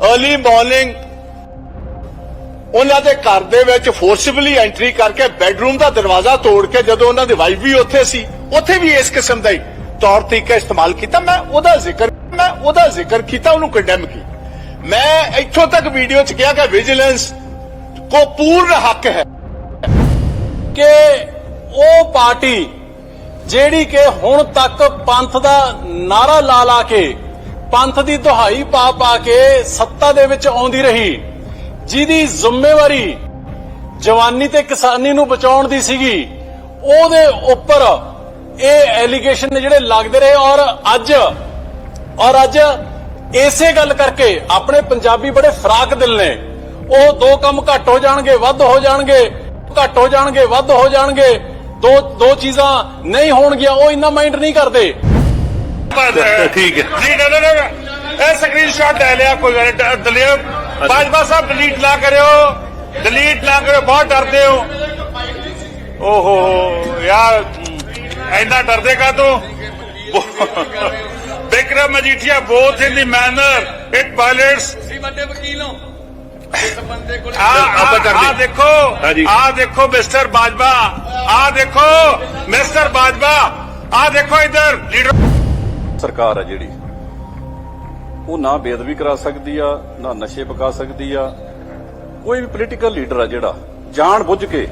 Early morning ਉਹਨਾਂ ਦੇ ਘਰ ਦੇ ਵਿੱਚ ਫੋਰਸਬਲੀ ਐਂਟਰੀ ਕਰਕੇ ਬੈੱਡਰੂਮ ਦਾ ਦਰਵਾਜ਼ਾ ਤੋੜ ਕੇ ਜਦੋਂ ਉਹਨਾਂ ਦੀ ਵਾਈਫ ਵੀ ਉੱਥੇ ਸੀ, ਉੱਥੇ ਵੀ ਇਸ ਕਿਸਮ ਦਾ ਹੀ ਤੌਰ ਤਰੀਕਾ ਇਸਤੇਮਾਲ ਕੀਤਾ। ਮੈਂ ਉਹਦਾ ਜ਼ਿਕਰ, ਮੈਂ ਉਹਦਾ ਜ਼ਿਕਰ ਕੀਤਾ, ਉਹਨੂੰ ਕੰਡੈਮ ਕੀਤਾ। ਮੈਂ ਇੱਥੋਂ ਤੱਕ ਵੀਡੀਓ 'ਚ ਕਿਹਾ ਕਿ ਵਿਜੀਲੈਂਸ ਕੋ ਪੂਰਨ ਹੱਕ ਹੈ ਕਿ ਉਹ ਪਾਰਟੀ ਜਿਹੜੀ ਕਿ ਹੁਣ ਤੱਕ ਪੰਥ ਦਾ ਨਾਰਾ ਲਾ ਲਾ ਕੇ ਪੰਥ ਦੀ ਦੁਹਾਈ ਪਾ ਪਾ ਕੇ ਸੱਤਾ ਦੇ ਵਿੱਚ ਆਉਂਦੀ ਰਹੀ। ਜਿਹਦੀ ਜ਼ਿੰਮੇਵਾਰੀ ਜਵਾਨੀ ਤੇ ਕਿਸਾਨੀ ਨੂੰ ਬਚਾਉਣ ਦੀ ਸੀਗੀ, ਉਹਦੇ ਉੱਪਰ ਇਹ ਐਲੀਗੇਸ਼ਨ ਨੇ ਜਿਹੜੇ ਲੱਗਦੇ ਰਹੇ ਔਰ ਅੱਜ ਔਰ ਅੱਜ ਇਸੇ ਗੱਲ ਕਰਕੇ ਆਪਣੇ ਪੰਜਾਬੀ ਬੜੇ ਫਰਾਕ ਦਿਲ ਨੇ। ਉਹ ਦੋ ਕੰਮ ਘੱਟ ਹੋ ਜਾਣਗੇ, ਵੱਧ ਹੋ ਜਾਣਗੇ, ਘੱਟ ਹੋ ਜਾਣਗੇ, ਵੱਧ ਹੋ ਜਾਣਗੇ, ਦੋ ਦੋ ਚੀਜ਼ਾਂ ਨਹੀਂ ਹੋਣਗੀਆਂ, ਉਹ ਇੰਨਾ ਮਾਈਂਡ ਨਹੀਂ ਕਰਦੇ। ਠੀਕ ਹੈ ਨਹੀਂ ਨਾ ਨਾ ਨਾ ਇਹ ਸਕਰੀਨਸ਼ਾਟ ਲੈ ਲਿਆ ਕੋਈ ਗੱਲ ਨਹੀਂ ਦਲੀਪ ਬਾਜਵਾ ਸਾਹਿਬ ਡਿਲੀਟ ਨਾ ਕਰਿਓ ਡਿਲੀਟ ਨਾ ਕਰਿਓ ਬਹੁਤ ਡਰਦੇ ਹੋ ਓਹੋ ਯਾਰ ਐਨਾ ਡਰਦੇ ਕਾ ਤੂੰ Vikram Majithia both in the manner it violates ਵੱਡੇ ਵਕੀਲ ਹੋ ਇਸ ਬੰਦੇ ਕੋਲ ਆ ਆਪਾਂ ਕਰਦੇ। ਆ ਦੇਖੋ ਹਾਂਜੀ। ਆ ਆ ਆ ਸਰਕਾਰ ਹੈ ਜਿਹੜੀ ਉਹ ਨਾ ਬੇਅਦਬੀ ਕਰਾ ਸਕਦੀ ਆ ਨਾ ਨਸ਼ੇ ਪਕਾ ਸਕਦੀ ਆ। ਕੋਈ ਵੀ ਪੋਲੀਟੀਕਲ ਲੀਡਰ ਆ ਜਿਹੜਾ ਜਾਣ ਬੁੱਝ ਕੇ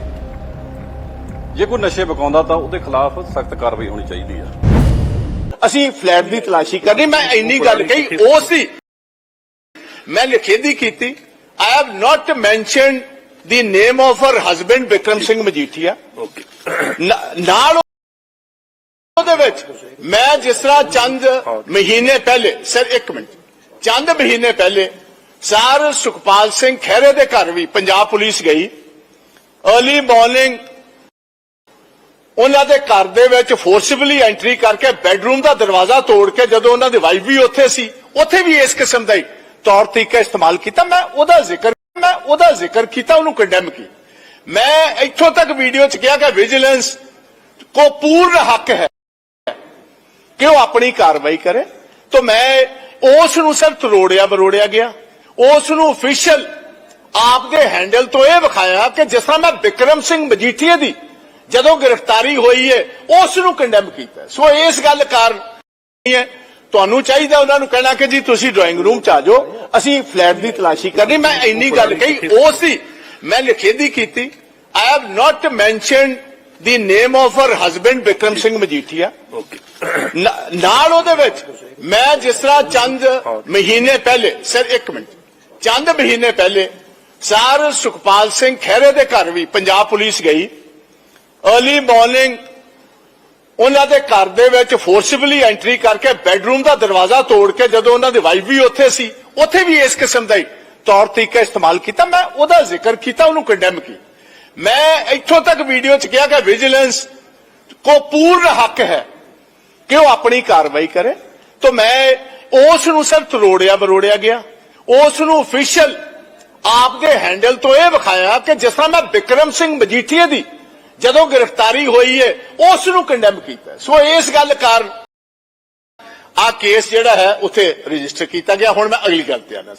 ਜੇ ਕੋਈ ਨਸ਼ੇ ਪਕਾਉਂਦਾ ਤਾਂ ਉਹਦੇ ਖਿਲਾਫ ਸਖਤ ਕਾਰਵਾਈ ਹੋਣੀ ਚਾਹੀਦੀ ਆ। ਅਸੀਂ ਫਲੈਟ ਦੀ ਤਲਾਸ਼ੀ ਕਰਨੀ ਮੈਂ ਇੰਨੀ ਗੱਲ ਕਹੀ ਉਹ ਸੀ। ਮੈਂ ਲਿਖੇਦੀ ਕੀਤੀ I have not mentioned the name of her husband Vikram Singh Majithia okay ਨ- ਨਾਲ ਉਹਦੇ ਵਿੱਚ। ਮੈਂ ਜਿਸ ਤਰ੍ਹਾਂ ਚੰਦ ਮਹੀਨੇ ਪਹਿਲੇ, ਸਰ ਇੱਕ ਮਿੰਟ, ਚੰਦ ਮਹੀਨੇ ਪਹਿਲੇ ਸਰ ਸੁਖਪਾਲ ਸਿੰਘ ਖਹਿਰੇ ਦੇ ਘਰ ਵੀ ਪੰਜਾਬ ਪੁਲਿਸ ਗਈ। अर्ਲੀ ਮਾਰਨਿੰਗ ਉਹਨਾਂ ਦੇ ਘਰ ਦੇ ਵਿੱਚ ਫੋਰਸਬਲੀ ਐਂਟਰੀ ਕਰਕੇ ਬੈੱਡਰੂਮ ਦਾ ਦਰਵਾਜ਼ਾ ਤੋੜ ਕੇ ਜਦੋਂ ਉਹਨਾਂ ਦੀ ਵਾਈਫ ਵੀ ਉੱਥੇ ਸੀ, ਉੱਥੇ ਵੀ ਇਸ ਕਿਸਮ ਦਾ ਹੀ ਤੌਰ ਤਰੀਕਾ ਇਸਤੇਮਾਲ ਕੀਤਾ। ਮੈਂ ਉਹਦਾ ਜ਼ਿਕਰ, ਮੈਂ ਉਹਦਾ ਜ਼ਿਕਰ ਕੀਤਾ, ਉਹਨੂੰ ਕੰਡੈਮ ਕੀਤਾ। ਮੈਂ ਇੱਥੋਂ ਤੱਕ ਵੀਡੀਓ 'ਚ ਕਿਹਾ ਕਿ ਵਿਜੀਲੈਂਸ ਕੋ ਪੂਰਨ ਹੱਕ ਹੈ। ਕਿ ਉਹ ਆਪਣੀ ਕਾਰਵਾਈ ਕਰੇ? ਤਾਂ ਮੈਂ ਉਸ ਨੂੰ ਸਿਰਫ ਰੋੜਿਆ ਬਰੋੜਿਆ ਗਿਆ। ਉਸ ਨੂੰ ਅਫੀਸ਼ੀਅਲ ਆਪ ਦੇ ਹੈਂਡਲ ਤੋਂ ਇਹ ਵਿਖਾਇਆ ਕਿ ਜਿਸ ਤਰ੍ਹਾਂ ਮੈਂ ਵਿਕਰਮ ਸਿੰਘ ਮਜੀਠੀਏ ਦੀ ਜਦੋਂ ਗ੍ਰਿਫਤਾਰੀ ਹੋਈ ਹੈ ਉਸ ਨੂੰ ਕੰਡੈਮ ਕੀਤਾ। ਸੋ ਇਸ ਗੱਲ ਕਾਰਨ ਹੈ। ਤੁਹਾਨੂੰ ਚਾਹੀਦਾ ਉਹਨਾਂ ਨੂੰ ਕਹਿਣਾ ਕਿ ਜੀ ਤੁਸੀਂ ਡਰਾਇੰਗ ਰੂਮ ਚ ਆ ਜਾਓ, ਅਸੀਂ ਫਲੈਟ ਦੀ ਤਲਾਸ਼ੀ ਕਰਨੀ। ਮੈਂ ਇੰਨੀ ਗੱਲ ਕਹੀ, ਉਸ ਸੀ ਮੈਂ ਲਿਖੇਦੀ ਕੀਤੀ। I have not mentioned the name of her husband Vikram Singh Majithia ਨਾਲ ਉਹਦੇ ਵਿੱਚ ਮੈਂ ਜਿਸ ਤਰ੍ਹਾਂ ਚੰਦ ਮਹੀਨੇ ਪਹਿਲੇ ਸਰ ਇੱਕ ਮਿੰਟ ਚੰਦ ਮਹੀਨੇ ਪਹਿਲੇ ਸਰ ਸੁਖਪਾਲ ਸਿੰਘ ਖਹਿਰੇ ਦੇ ਘਰ ਵੀ ਪੰਜਾਬ ਪੁਲਿਸ ਗਈ। अर्ਲੀ ਮਾਰਨਿੰਗ ਉਹਨਾਂ ਦੇ ਘਰ ਦੇ ਵਿੱਚ ਫੋਰਸਬਲੀ ਐਂਟਰੀ ਕਰਕੇ ਬੈੱਡਰੂਮ ਦਾ ਦਰਵਾਜ਼ਾ ਤੋੜ ਕੇ ਜਦੋਂ ਉਹਨਾਂ ਦੀ ਵਾਈਫ ਵੀ ਉੱਥੇ ਸੀ ਉੱਥੇ ਵੀ ਇਸ ਕਿਸਮ ਦਾ ਹੀ ਤੌਰ ਤਰੀਕਾ ਇਸਤੇਮਾਲ ਕੀਤਾ। ਮੈਂ ਉਹਦਾ ਜ਼ਿਕਰ ਕੀਤਾ ਉਹਨੂੰ ਕੰਡੈਮ ਕੀਤਾ। ਮੈਂ ਇੱਥੋਂ ਤੱਕ ਵੀਡੀਓ 'ਚ ਕਿਹਾ ਕਿ ਵਿਜੀਲੈਂਸ ਕੋ ਪੂਰਨ ਹੱਕ ਹੈ ਕਿ ਉਹ ਆਪਣੀ ਕਾਰਵਾਈ ਕਰੇ। ਤਾਂ ਮੈਂ ਉਸ ਨੂੰ ਸਿਰ ਤਰੋੜਿਆ ਬਰੋੜਿਆ ਗਿਆ। ਉਸ ਨੂੰ ਅਫੀਸ਼ੀਅਲ ਆਪ ਦੇ ਹੈਂਡਲ ਤੋਂ ਇਹ ਵਿਖਾਇਆ ਕਿ ਜਿਸ ਤਰ੍ਹਾਂ ਮੈਂ ਵਿਕਰਮ ਸਿੰਘ ਮਜੀਠੀਏ ਦੀ ਜਦੋਂ ਗ੍ਰਿਫਤਾਰੀ ਹੋਈ ਹੈ ਉਸ ਨੂੰ ਕੰਡੈਮ ਕੀਤਾ। ਸੋ ਇਸ ਗੱਲ ਕਾਰਨ ਆ ਕੇਸ ਜਿਹੜਾ ਹੈ, ਉੱਥੇ ਰਜਿਸਟਰ ਕੀਤਾ ਗਿਆ। ਹੁਣ ਮੈਂ ਅਗਲੀ ਗੱਲ ਤੇ ਆਣਾ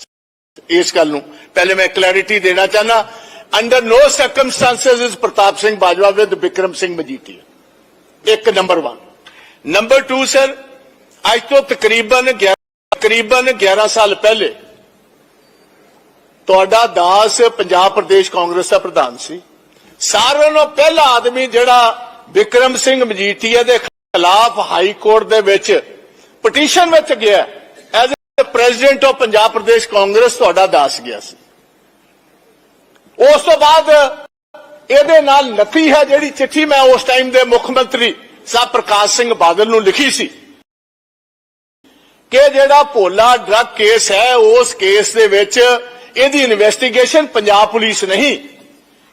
ਇਸ ਗੱਲ ਨੂੰ ਪਹਿਲੇ ਮੈਂ ਕਲੈਰਿਟੀ ਦੇਣਾ ਚਾਹਨਾ under no circumstances is Partap Singh Bajwa with Vikram Singh Majithia ਇੱਕ ਨੰਬਰ 1 ਨੰਬਰ 2 ਸਰ ਅੱਜ ਤੋਂ ਤਕਰੀਬਨ 11 ਤਕਰੀਬਨ 11 ਸਾਲ ਪਹਿਲੇ ਤੁਹਾਡਾ ਦਾਸ ਪੰਜਾਬ ਪ੍ਰਦੇਸ਼ ਕਾਂਗਰਸ ਦਾ ਪ੍ਰਧਾਨ ਸੀ ਸਾਰਿਆਂ ਨਾਲੋਂ ਪਹਿਲਾ ਆਦਮੀ ਜਿਹੜਾ ਵਿਕਰਮ ਸਿੰਘ ਮਜੀਠੀਆ ਦੇ ਖਿਲਾਫ ਹਾਈ ਕੋਰਟ ਦੇ ਵਿੱਚ ਪਟੀਸ਼ਨ ਵਿੱਚ ਗਿਆ as a president of Punjab Pradesh Congress ਤੁਹਾਡਾ ਦਾਸ ਗਿਆ ਸੀ ਉਸ ਤੋਂ ਬਾਅਦ ਇਹਦੇ ਨਾਲ ਨਤੀ ਹੈ ਜਿਹੜੀ ਚਿੱਠੀ ਮੈਂ ਉਸ ਟਾਈਮ ਦੇ ਮੁੱਖ ਮੰਤਰੀ ਸਾਹਿਬ ਪ੍ਰਕਾਸ਼ ਸਿੰਘ ਬਾਦਲ ਨੂੰ ਲਿਖੀ ਸੀ ਕਿ ਜਿਹੜਾ ਭੋਲਾ ਡਰੱਗ ਕੇਸ ਹੈ, ਉਸ ਕੇਸ ਦੇ ਵਿੱਚ ਇਹਦੀ ਇਨਵੈਸਟੀਗੇਸ਼ਨ ਪੰਜਾਬ ਪੁਲਿਸ ਨਹੀਂ।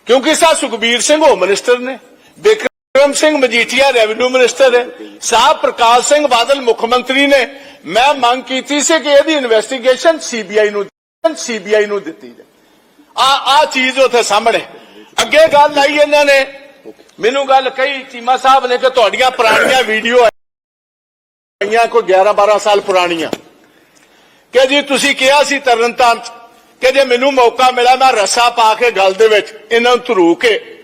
ਕਿਉਂਕਿ ਸਾ ਸੁਖਬੀਰ ਸਿੰਘ ਹੋਮ ਮਿਨਿਸਟਰ ਨੇ ਬਿਕਰਮ ਸਿੰਘ ਮਜੀਠੀਆ ਰੈਵਨਿਊ ਮਿਨਿਸਟਰ ਹੈ ਸਾਹਿਬ ਪ੍ਰਕਾਸ਼ ਸਿੰਘ ਬਾਦਲ ਮੁੱਖ ਮੰਤਰੀ ਨੇ, ਮੈਂ ਮੰਗ ਕੀਤੀ ਸੀ ਕਿ ਇਹਦੀ ਇਨਵੈਸਟੀਗੇਸ਼ਨ ਸੀਬੀਆਈ ਨੂੰ ਸੀਬੀਆਈ ਨੂੰ ਦਿੱਤੀ ਜਾਵੇ ਆ ਆ ਚੀਜ਼ ਉੱਥੇ ਸਾਹਮਣੇ। ਅੱਗੇ ਗੱਲ ਆਈ ਇਹਨਾਂ ਨੇ। ਮੈਨੂੰ ਗੱਲ ਕਹੀ ਚੀਮਾ ਸਾਹਿਬ ਨੇ ਕਿ ਤੁਹਾਡੀਆਂ ਪੁਰਾਣੀਆਂ ਵੀਡੀਓ ਆਈਆਂ ਕੋਈ 11 12 ਸਾਲ ਪੁਰਾਣੀਆਂ। ਕਿ ਜੀ ਤੁਸੀਂ ਕਿਹਾ ਸੀ ਤਰਨਤਾਰਨ ਚ ਕਿ ਜੇ ਮੈਨੂੰ ਮੌਕਾ ਮਿਲਿਆ ਮੈਂ ਰੱਸਾ ਪਾ ਕੇ ਗਲ ਦੇ ਵਿੱਚ ਇਹਨਾਂ ਨੂੰ ਧਰੂ ਕੇ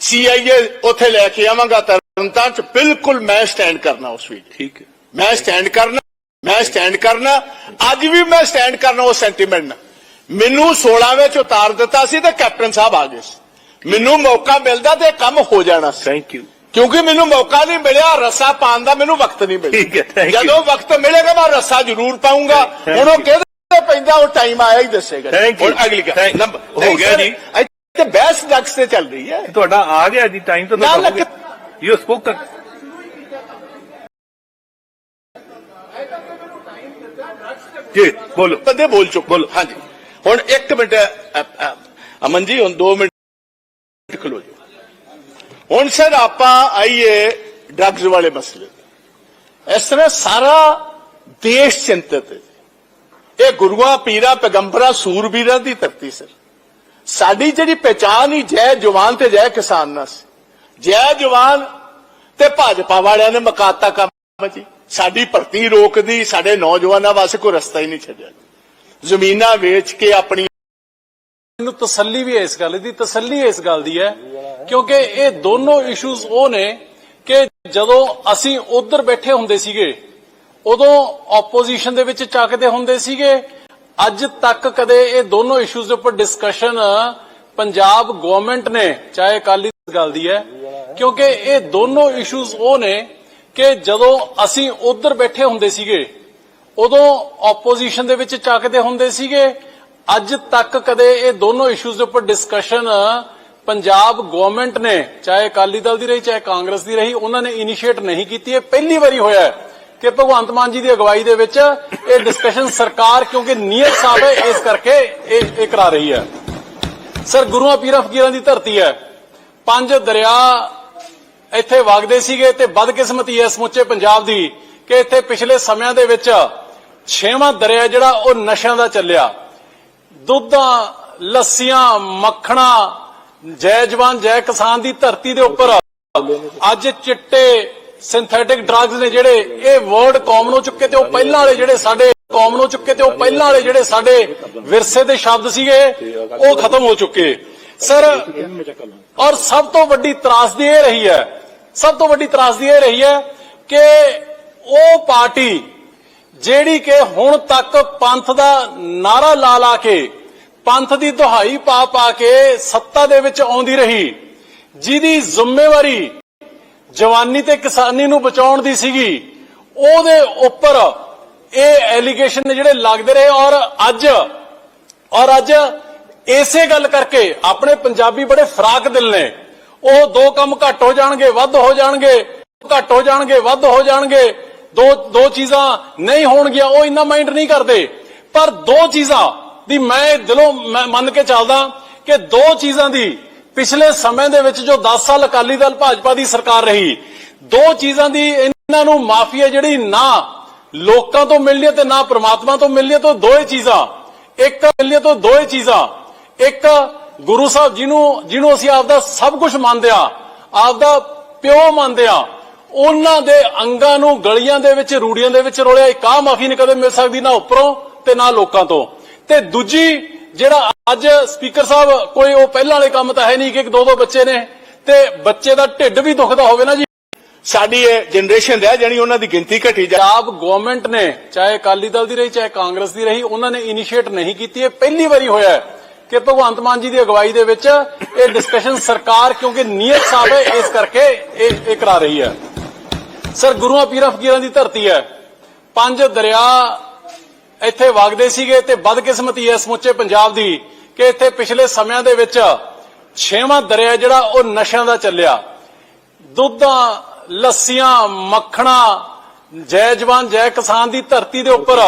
ਸੀਆਈਏ ਉੱਥੇ ਲੈ ਕੇ ਆਵਾਂਗਾ ਤਰਨਤਾਰਨ ਚ। ਬਿਲਕੁਲ ਮੈਂ ਸਟੈਂਡ ਕਰਨਾ ਉਸ ਵੀ ਠੀਕ ਹੈ। ਮੈਂ ਸਟੈਂਡ ਕਰਨਾ ਮੈਂ ਸਟੈਂਡ ਕਰਨਾ ਅੱਜ ਵੀ ਮੈਂ ਸਟੈਂਡ ਕਰਨਾ ਉਹ ਸੈਂਟੀਮੈਂਟ ਨਾਲ। ਮੈਨੂੰ 16 ਵਿੱਚ ਉਤਾਰ ਦਿੱਤਾ ਸੀ ਤੇ ਕੈਪਟਨ ਸਾਹਿਬ ਆ ਗਏ ਸੀ। ਮੈਨੂੰ ਮੌਕਾ ਮਿਲਦਾ ਤੇ ਕੰਮ ਹੋ ਜਾਣਾ ਸੀ। ਥੈਂਕ ਯੂ ਕਿਉਂਕਿ ਮੈਨੂੰ ਮੌਕਾ ਨਹੀਂ ਮਿਲਿਆ ਰੱਸਾ ਪਾਉਣ ਦਾ ਮੈਨੂੰ ਵਕਤ ਨਹੀਂ ਮਿਲਿਆ. ਜਦੋਂ ਵਕਤ ਮਿਲੇਗਾ ਮੈਂ ਰੱਸਾ ਜ਼ਰੂਰ ਪਾਉਂਗਾ। ਹੁਣ ਉਹ. ਕਿਹਦੇ ਪੈਂਦਾ ਉਹ ਟਾਈਮ ਆਇਆ ਹੀ ਦੱਸੇਗਾ. ਹੁਣ ਅਗਲੀ ਗੱਲ ਹੋ ਗਿਆ ਜੀ। ਬਹਿਸ ਜਗਸ ਤੇ ਚੱਲ ਰਹੀ ਹੈ। ਤੁਹਾਡਾ ਆ ਗਿਆ ਜੀ ਟਾਈਮ ਤਾਂ ਯੂ ਜੀ ਬੋਲ ਚੁੱਕ। ਬੋਲੋ। ਹਾਂਜੀ। ਹੁਣ 1 ਮਿੰਟ ਅਮਨ ਜੀ, ਹੁਣ 2 ਮਿੰਟ ਖਲੋ ਜਾਓ। ਹੁਣ ਸਰ ਆਪਾਂ ਆਈਏ ਡਰੱਗਸ ਵਾਲੇ ਮਸਲੇ ਤੇ। ਇਸ ਤਰ੍ਹਾਂ ਸਾਰਾ ਦੇਸ਼ ਚਿੰਤਤ ਹੈ। ਇਹ ਗੁਰੂਆਂ, ਪੀਰਾਂ, ਪੈਗੰਬਰਾਂ, ਸੂਰਬੀਰਾਂ ਦੀ ਧਰਤੀ ਸਰ। ਸਾਡੀ ਜਿਹੜੀ ਪਹਿਚਾਨ ਹੀ ਜੈ ਜਵਾਨ ਤੇ ਜੈ ਕਿਸਾਨ ਨਾਲ ਸੀ। ਜੈ ਜਵਾਨ ਤੇ ਭਾਜਪਾ ਵਾਲਿਆਂ ਨੇ ਮਕਾਤਾ ਕੰਮ ਜੀ। ਸਾਡੀ ਭਰਤੀ ਰੋਕਦੀ, ਸਾਡੇ ਨੌਜਵਾਨਾਂ ਵਾਸਤੇ ਕੋਈ ਰਸਤਾ ਹੀ ਨਹੀਂ ਛੱਡਿਆ। ਜ਼ਮੀਨਾਂ ਵੇਚ ਕੇ ਆਪਣੀ ਮੈਨੂੰ ਤਸੱਲੀ ਵੀ ਹੈ ਇਸ ਗੱਲ ਦੀ, ਤਸੱਲੀ ਇਸ ਗੱਲ ਦੀ ਹੈ, ਕਿਉਂਕਿ ਇਹ ਦੋਨੋਂ ਇਸ਼ੂਜ਼ ਉਹ ਨੇ ਕਿ ਜਦੋਂ ਅਸੀਂ ਉਧਰ ਬੈਠੇ ਹੁੰਦੇ ਸੀਗੇ, ਉਦੋਂ ਆਪੋਜੀਸ਼ਨ ਦੇ ਵਿੱਚ ਚੱਕਦੇ ਹੁੰਦੇ ਸੀਗੇ, ਅੱਜ ਤੱਕ ਕਦੇ ਇਹ ਦੋਨੋਂ ਇਸ਼ੂਜ਼ ਦੇ ਉੱਪਰ ਡਿਸਕਸ਼ਨ ਪੰਜਾਬ ਗਵਰਨਮੈਂਟ ਨੇ, ਚਾਹੇ ਅਕਾਲੀ ਗੱਲ ਦੀ ਹੈ, ਕਿਉਂਕਿ ਇਹ ਦੋਨੋਂ ਇਸ਼ੂਜ਼ ਉਹ ਨੇ ਕਿ ਜਦੋਂ ਅਸੀਂ ਉਧਰ ਬੈਠੇ ਹੁੰਦੇ ਸੀਗੇ ਉਦੋਂ ਆਪੋਜੀਸ਼ਨ ਦੇ ਵਿੱਚ ਚੱਕਦੇ ਹੁੰਦੇ ਸੀਗੇ। ਅੱਜ ਤੱਕ ਕਦੇ ਇਹ ਦੋਨੋਂ ਇਸ਼ੂਜ਼ ਦੇ ਉੱਪਰ ਡਿਸਕਸ਼ਨ ਪੰਜਾਬ ਗਵਰਨਮੈਂਟ ਨੇ, ਚਾਹੇ ਅਕਾਲੀ ਦਲ ਦੀ ਰਹੀ, ਚਾਹੇ ਕਾਂਗਰਸ ਦੀ ਰਹੀ, ਉਹਨਾਂ ਨੇ ਇਨੀਸ਼ੀਏਟ ਨਹੀਂ ਕੀਤੀ। ਇਹ ਪਹਿਲੀ ਵਾਰੀ ਹੋਇਆ ਹੈ ਕਿ ਭਗਵੰਤ ਮਾਨ ਜੀ ਦੀ ਅਗਵਾਈ ਦੇ ਵਿੱਚ ਇਹ ਡਿਸਕਸ਼ਨ ਸਰਕਾਰ, ਕਿਉਂਕਿ ਨੀਅਤ ਸਾਹਿਬ ਹੈ, ਇਸ ਕਰਕੇ ਇਹ ਇਹ ਕਰਾ ਰਹੀ ਹੈ। ਸਰ, ਗੁਰੂਆਂ ਪੀਰਾਂ ਫਕੀਰਾਂ ਦੀ ਧਰਤੀ ਹੈ। ਪੰਜ ਦਰਿਆ ਇੱਥੇ ਵਗਦੇ ਸੀਗੇ ਤੇ ਬਦਕਿਸਮਤੀ ਹੈ ਸਮੁੱਚੇ ਪੰਜਾਬ ਦੀ ਕਿ ਇੱਥੇ ਪਿਛਲੇ ਸਮਿਆਂ ਦੇ ਵਿੱਚ ਛੇਵਾਂ ਦਰਿਆ ਜਿਹੜਾ ਉਹ ਨਸ਼ਿਆਂ ਦਾ ਚੱਲਿਆ। ਦੁੱਧਾਂ, ਲੱਸੀਆਂ, ਮੱਖਣਾ ਜੈ ਜਵਾਨ ਜੈ ਕਿਸਾਨ ਦੀ ਧਰਤੀ ਦੇ ਉੱਪਰ। ਅੱਜ ਚਿੱਟੇ ਸਿੰਥੈਟਿਕ ਡਰੱਗਸ ਨੇ ਜਿਹੜੇ, ਇਹ ਵਰਲਡ ਕਾਮਨ ਹੋ ਚੁੱਕੇ ਤੇ ਉਹ ਪਹਿਲਾਂ ਵਾਲੇ ਜਿਹੜੇ ਸਾਡੇ ਕਾਮਨ ਹੋ ਚੁੱਕੇ ਤੇ ਉਹ ਪਹਿਲਾਂ ਵਾਲੇ ਜਿਹੜੇ ਸਾਡੇ ਵਿਰਸੇ ਦੇ ਸ਼ਬਦ ਸੀਗੇ, ਉਹ ਖਤਮ ਹੋ ਚੁੱਕੇ। ਸਰ, ਔਰ ਸਭ ਤੋਂ ਵੱਡੀ ਤਰਾਸਦੀ ਇਹ ਰਹੀ ਹੈ, ਸਭ ਤੋਂ ਵੱਡੀ ਤਰਾਸਦੀ ਇਹ ਰਹੀ ਹੈ ਕਿ ਉਹ ਪਾਰਟੀ ਜਿਹੜੀ ਕਿ ਹੁਣ ਤੱਕ ਪੰਥ ਦਾ ਨਾਰਾ ਲਾ ਲਾ ਕੇ, ਪੰਥ ਦੀ ਦੁਹਾਈ ਪਾ ਪਾ ਕੇ ਸੱਤਾ ਦੇ ਵਿੱਚ ਆਉਂਦੀ ਰਹੀ। ਜਿਹਦੀ ਜ਼ਿੰਮੇਵਾਰੀ ਜਵਾਨੀ ਤੇ ਕਿਸਾਨੀ ਨੂੰ ਬਚਾਉਣ ਦੀ ਸੀਗੀ, ਉਹਦੇ ਉੱਪਰ ਇਹ ਐਲੀਗੇਸ਼ਨ ਜਿਹੜੇ ਲੱਗਦੇ ਰਹੇ ਔਰ ਅੱਜ ਔਰ ਅੱਜ ਇਸੇ ਗੱਲ ਕਰਕੇ ਆਪਣੇ ਪੰਜਾਬੀ ਬੜੇ ਫਰਾਕ ਦਿਲ ਨੇ। ਉਹ ਦੋ ਕੰਮ ਘੱਟ ਹੋ ਜਾਣਗੇ, ਵੱਧ ਹੋ ਜਾਣਗੇ, ਘੱਟ ਹੋ ਜਾਣਗੇ, ਵੱਧ ਹੋ ਜਾਣਗੇ। ਦੋ ਦੋ ਚੀਜ਼ਾਂ ਨਹੀਂ ਹੋਣਗੀਆਂ, ਉਹ ਇੰਨਾ ਮਾਈਂਡ ਨਹੀਂ ਕਰਦੇ। ਪਰ ਦੋ ਚੀਜ਼ਾਂ ਦੀ ਮੈਂ ਦਿਲੋਂ ਮੈਂ ਮੰਨ ਕੇ ਚੱਲਦਾ ਕਿ ਦੋ ਚੀਜ਼ਾਂ ਦੀ ਪਿਛਲੇ ਸਮੇਂ ਦੇ ਵਿੱਚ ਜੋ 10 ਸਾਲ ਅਕਾਲੀ ਦਲ ਭਾਜਪਾ ਦੀ ਸਰਕਾਰ ਰਹੀ, ਦੋ ਚੀਜ਼ਾਂ ਦੀ ਇਹਨਾਂ ਨੂੰ ਮਾਫੀ ਹੈ ਜਿਹੜੀ ਨਾ ਲੋਕਾਂ ਤੋਂ ਮਿਲਣੀ ਹੈ ਤੇ ਨਾ ਪ੍ਰਮਾਤਮਾ ਤੋਂ ਮਿਲਣੀ ਹੈ, ਤਾਂ ਦੋਏ ਚੀਜ਼ਾਂ। ਇੱਕ ਮਿਲਣੀ ਤੋਂ ਤਾਂ ਦੋਏ ਚੀਜ਼ਾਂ। ਇੱਕ ਗੁਰੂ ਸਾਹਿਬ ਜਿਹਨੂੰ ਜਿਹਨੂੰ ਅਸੀਂ ਆਪਦਾ ਸਭ ਕੁਝ ਮੰਨਦੇ ਆ ਆਪਦਾ ਪਿਓ ਮੰਨਦੇ ਆ ਉਹਨਾਂ ਦੇ ਅੰਗਾਂ ਨੂੰ ਗਲੀਆਂ ਦੇ ਵਿੱਚ ਰੂੜੀਆਂ ਦੇ ਵਿੱਚ ਰੋਲਿਆ ਇੱਕ ਆਹ ਮਾਫੀ ਨਹੀਂ ਕਦੇ ਮਿਲ ਸਕਦੀ ਨਾ ਉੱਪਰੋਂ ਤੇ ਨਾ ਲੋਕਾਂ ਤੋਂ। ਤੇ ਦੂਜੀ ਜਿਹੜਾ ਅੱਜ ਸਪੀਕਰ ਸਾਹਿਬ ਕੋਈ ਉਹ ਪਹਿਲਾਂ ਵਾਲੇ ਕੰਮ ਤਾਂ ਹੈ ਨਹੀਂ ਕਿ ਇੱਕ ਦੋ ਦੋ ਬੱਚੇ ਨੇ ਤੇ ਬੱਚੇ ਦਾ ਢਿੱਡ ਵੀ ਦੁਖਦਾ ਹੋਵੇ ਨਾ ਜੀ। ਸਾਡੀ ਇਹ ਜਨਰੇਸ਼ਨ ਰਹਿ ਜਾਣੀ ਉਹਨਾਂ ਦੀ ਗਿਣਤੀ ਘਟੀ ਜਾ ਪੰਜਾਬ ਗਵਰਨਮੈਂਟ ਨੇ ਚਾਹੇ ਅਕਾਲੀ ਦਲ ਦੀ ਰਹੀ ਚਾਹੇ ਕਾਂਗਰਸ ਦੀ ਰਹੀ ਉਹਨਾਂ ਨੇ ਇਨੀਸ਼ੀਏਟ ਨਹੀਂ ਕੀਤੀ ਇਹ ਪਹਿਲੀ ਵਾਰੀ ਹੋਇਆ ਹੈ ਕਿ ਭਗਵੰਤ ਮਾਨ ਜੀ ਦੀ ਅਗਵਾਈ ਦੇ ਵਿੱਚ ਇਹ ਡਿਸਕਸ਼ਨ ਸਰਕਾਰ ਕਿਉਂਕਿ ਨੀਅਤ ਸਾਹਿਬ ਹੈ ਇਸ ਕਰਕੇ ਇਹ ਇਹ ਕਰਾ ਰਹੀ ਹੈ। ਸਰ, ਗੁਰੂਆਂ ਪੀਰਾਂ ਫਕੀਰਾਂ ਦੀ ਧਰਤੀ ਹੈ। ਪੰਜ ਦਰਿਆ ਇੱਥੇ ਵਗਦੇ ਸੀਗੇ ਤੇ ਬਦਕਿਸਮਤੀ ਹੈ ਸਮੁੱਚੇ ਪੰਜਾਬ ਦੀ ਕਿ ਇੱਥੇ ਪਿਛਲੇ ਸਮਿਆਂ ਦੇ ਵਿੱਚ ਛੇਵਾਂ ਦਰਿਆ ਜਿਹੜਾ ਉਹ ਨਸ਼ਿਆਂ ਦਾ ਚੱਲਿਆ। ਦੁੱਧਾਂ, ਲੱਸੀਆਂ, ਮੱਖਣਾ ਜੈ ਜਵਾਨ ਜੈ ਕਿਸਾਨ ਦੀ ਧਰਤੀ ਦੇ ਉੱਪਰ